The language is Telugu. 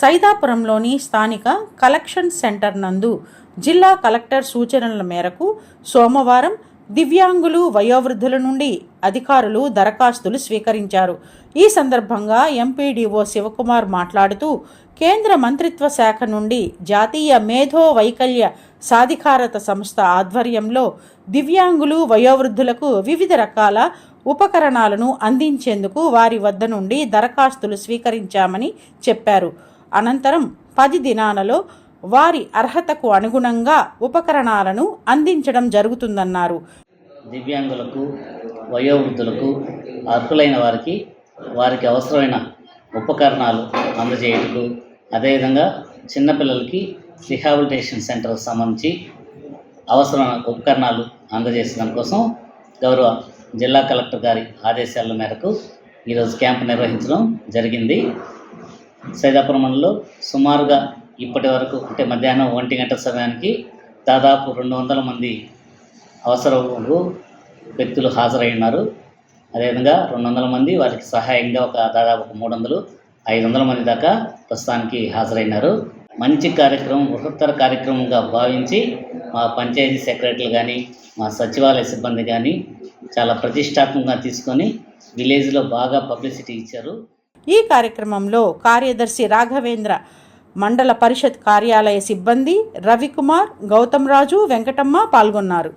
సైదాపురంలోని స్థానిక కలెక్షన్ సెంటర్ నందు జిల్లా కలెక్టర్ సూచనల మేరకు సోమవారం దివ్యాంగులు వయోవృద్ధుల నుండి అధికారులు దరఖాస్తులు స్వీకరించారు. ఈ సందర్భంగా ఎంపీడీఓ శివకుమార్ మాట్లాడుతూ కేంద్ర మంత్రిత్వ శాఖ నుండి జాతీయ మేధో వైకల్య సాధికారత సంస్థ ఆధ్వర్యంలో దివ్యాంగులు వయోవృద్ధులకు వివిధ రకాల ఉపకరణాలను అందించేందుకు వారి వద్ద నుండి దరఖాస్తులు స్వీకరించామని చెప్పారు. అనంతరం పది దినాలలో వారి అర్హతకు అనుగుణంగా ఉపకరణాలను అందించడం జరుగుతుందన్నారు. దివ్యాంగులకు వయోవృద్ధులకు అర్హులైన వారికి వారికి అవసరమైన ఉపకరణాలు అందజేయటకు అదేవిధంగా చిన్నపిల్లలకి రిహాబిలిటేషన్ సెంటర్కి సంబంధించి అవసరమైన ఉపకరణాలు అందజేసిన కోసం గౌరవ జిల్లా కలెక్టర్ గారి ఆదేశాల మేరకు ఈరోజు క్యాంప్ నిర్వహించడం జరిగింది. సైదాపురం మండలంలో సుమారుగా ఇప్పటి వరకు అంటే మధ్యాహ్నం ఒంటి గంట సమయానికి దాదాపు రెండు వందల మంది అవసరములు వ్యక్తులు హాజరై ఉన్నారు అదేవిధంగా రెండు వందల మంది వారికి సహాయంగా ఒక దాదాపు ఒక మూడు వందలు ఐదు వందల మంది దాకా ప్రస్తుతానికి హాజరైనారు మంచి కార్యక్రమం బృహత్తర కార్యక్రమంగా భావించి మా పంచాయతీ సెక్రటరీలు కానీ మా సచివాలయ సిబ్బంది కానీ చాలా ప్రతిష్టాత్మకంగా తీసుకొని విలేజ్లో బాగా పబ్లిసిటీ ఇచ్చారు. ఈ కార్యక్రమంలో కార్యదర్శి రాఘవేంద్ర మండల పరిషత్ కార్యాలయ సిబ్బంది రవికుమార్ గౌతమ్ రాజు వెంకటమ్మ పాల్గొన్నారు.